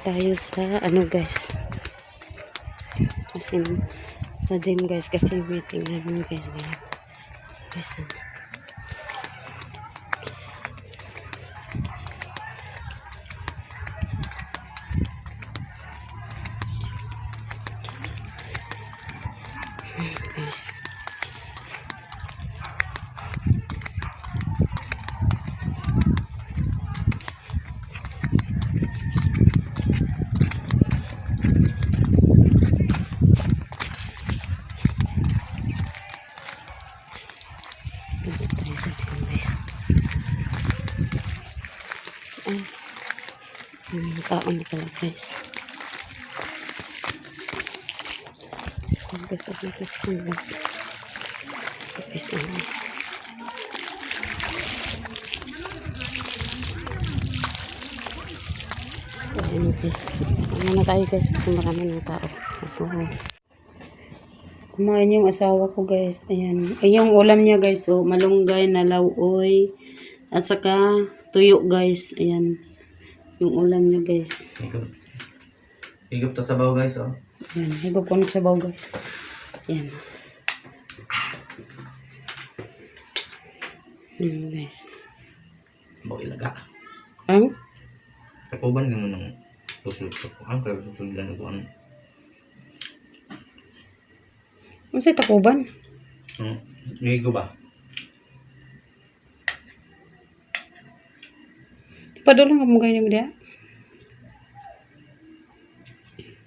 tayo sa ano guys. Kasi sa gym guys kasi meeting namin guys. Guys, guys. Dito tayo sa gym guys. Ay. May taon na pala guys. Ang gusto ko ito guys. Tapos ano. So, ayun guys. Ano na tayo guys kasi marami ng tao. Ito. Kumain yung asawa ko guys. Ayan. Ay, yung ulam niya guys. So, malunggay na lauoy. At saka tuyo guys. Ayan. Yung ulam niya guys. Higop. Higop to sabaw guys, oh. Ayan. Higop ko ng sabaw guys. Ayan. Ayan guys. Bawa ilaga. Ang? Takuban mo ng pusulot ko. Ang kaya susulan ko ano. Ano sa takuban? Hmm. Migo ba? Padulong ka mo ganyan mo diya?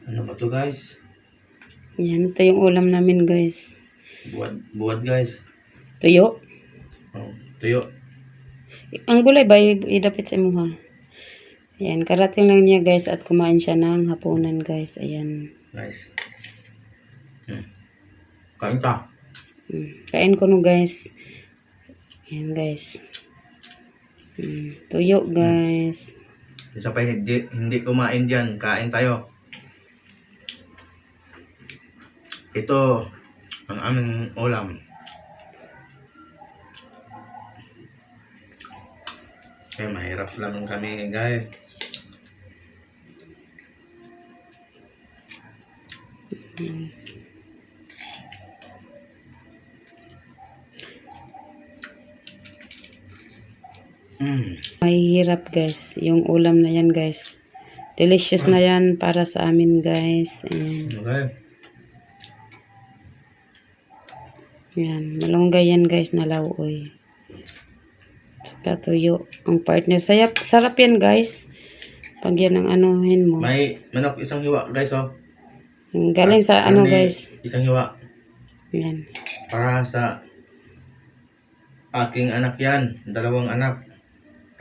Ano ba to guys? Ayan. Ito yung ulam namin guys. Buwad, buwad guys. Tuyo. Oh, tuyo. Ang gulay ba idapit sa imo ha? Ayan, karating lang niya guys at kumain siya ng hapunan guys. Ayan. Guys. Hmm. Kain ta. Mm. Kain ko no guys. Ayan guys. Mm. Tuyo guys. Isa pa hindi, hindi kumain dyan. Kain tayo. Ito ang aming ulam. Eh, mahirap lang kami, guys. Mm. Mahihirap guys. Yung ulam na yan guys. Delicious na yan para sa amin guys. Okay. Ayan. Malunggay yan guys na lauoy. Saka tuyo. Ang partner. Sayap, sarap yan guys. Pag yan ang anuhin mo. May manok isang hiwa, guys, oh. Galing sa ano guys. Isang hiwa. Ayan. Para sa aking anak yan. Dalawang anak.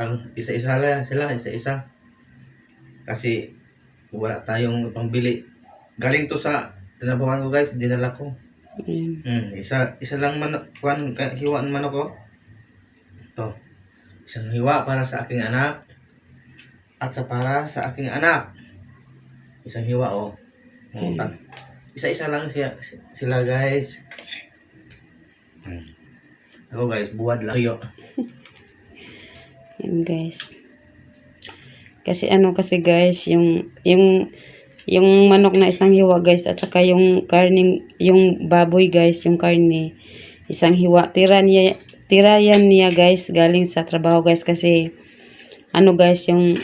Ang isa-isa lang sila, isa-isa. Kasi wala tayong pambili. Galing to sa tinabuhan ko guys, dinala ko. Ayan. Hmm, isa isa lang manok, kuan ka- hiwa ng manok ko. Ito. Isang hiwa para sa aking anak. At sa para sa aking anak. Isang hiwa oh. Tag- Isa-isa lang siya, sila guys. Hmm. Ako guys, buwad lang yo. Yan guys. Kasi ano kasi guys, yung yung yung manok na isang hiwa guys at saka yung karning yung baboy guys, yung karne isang hiwa. Tira niya tira yan niya guys galing sa trabaho guys kasi ano guys yung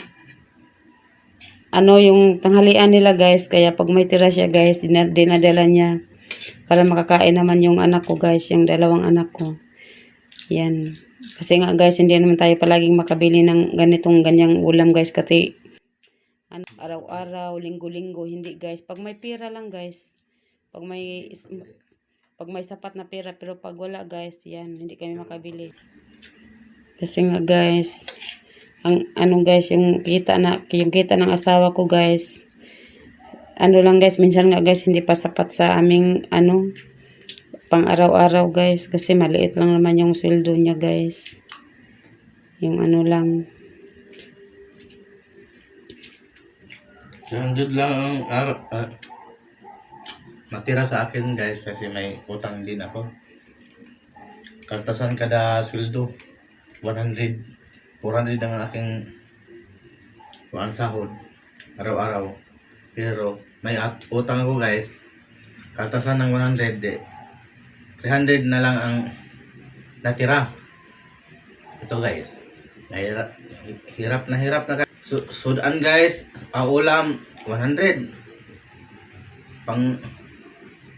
ano yung tanghalian nila guys kaya pag may tira siya guys dina- dinadala niya para makakain naman yung anak ko guys yung dalawang anak ko yan kasi nga guys hindi naman tayo palaging makabili ng ganitong ganyang ulam guys kasi araw-araw linggo-linggo hindi guys. Pag may pera lang guys pag may pag may sapat na pera pero pag wala guys yan hindi kami makabili. Kasi nga guys ang ano guys yung kita na yung kita ng asawa ko guys ano lang guys minsan nga guys hindi pa sapat sa aming ano pang araw-araw guys kasi maliit lang naman yung sweldo niya guys yung ano lang Yan lang ang ah, matira sa akin guys kasi may utang din ako. Kaltasan kada sweldo. 100. 400 ang aking kuang sahod. araw-araw. Pero may utang ako guys. Kaltasan ng 100 de. 300 na lang ang natira. Ito guys. Mahirap, hirap na hirap na guys. Su sudan guys, paulam 100. Pang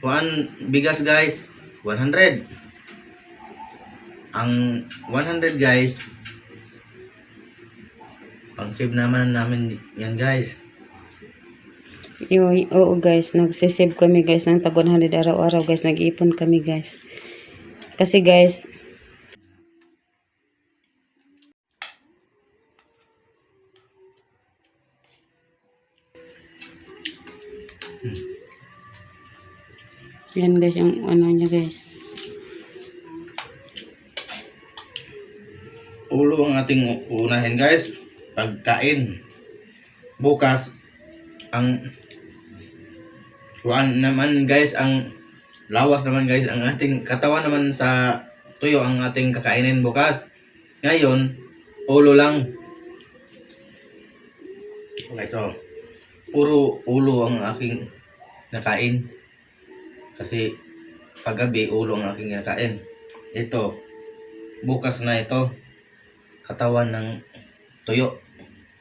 one bigas guys, 100. Ang 100 guys, pang save naman namin yan guys. Yo, oo guys, nagsisave kami guys ng tag 100 araw-araw guys. Nag-iipon kami guys. Kasi guys, yan guys, yung ano niya guys. Ulo ang ating unahin guys. Pagkain. Bukas, ang kuan naman guys, ang lawas naman guys, ang ating katawan naman sa tuyo ang ating kakainin bukas. Ngayon, ulo lang. Okay, so, puro ulo ang aking nakain. Kasi, paggabi, ulo ang aking nakain. Ito, bukas na ito, katawan ng tuyo.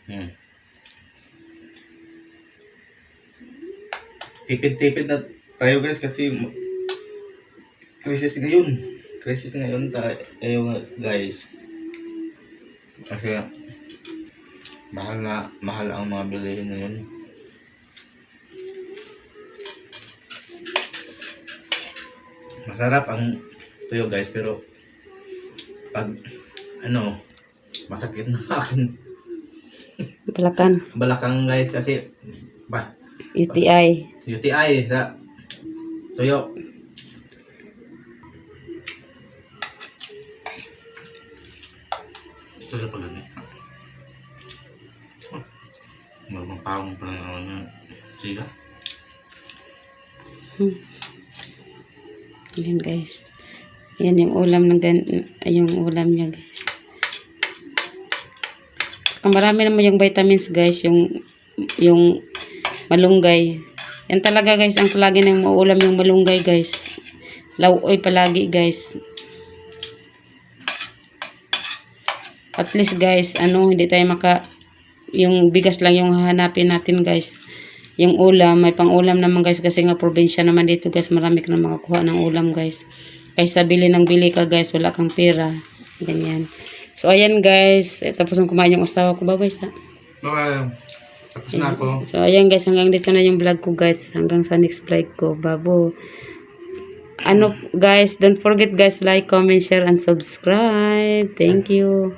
Hmm. Tipid-tipid na tayo guys kasi crisis ngayon. Crisis ngayon tayo guys. Kasi mahal na mahal ang mga bilihin ngayon. Masarap ang tuyo guys pero pag ano masakit na sa akin Palakan, balakang guys kasi ba UTI. UTI sa tuyo. Ito na pala ni. Marunong pawang pa ng ano siga. Hmm. Yan guys. Yan yung ulam ng gan ay, yung ulam niya guys. Marami naman yung vitamins guys, yung yung malunggay. Yan talaga guys, ang palagi nang maulam yung malunggay guys. Lauoy palagi guys. At least guys, ano, hindi tayo maka yung bigas lang yung hahanapin natin guys. Yung ulam, may pang-ulam naman guys kasi nga probinsya naman dito guys, marami ka na makakuha ng ulam guys. Kaysa bili ng bili ka guys, wala kang pera. Ganyan. So ayan guys, eh, tapos nang kumain yung asawa ko, bye sa. Bye. Na ako. So ayan guys, hanggang dito na yung vlog ko guys, hanggang sa next vlog ko, babo. Ano guys, don't forget guys, like, comment, share, and subscribe. Thank you.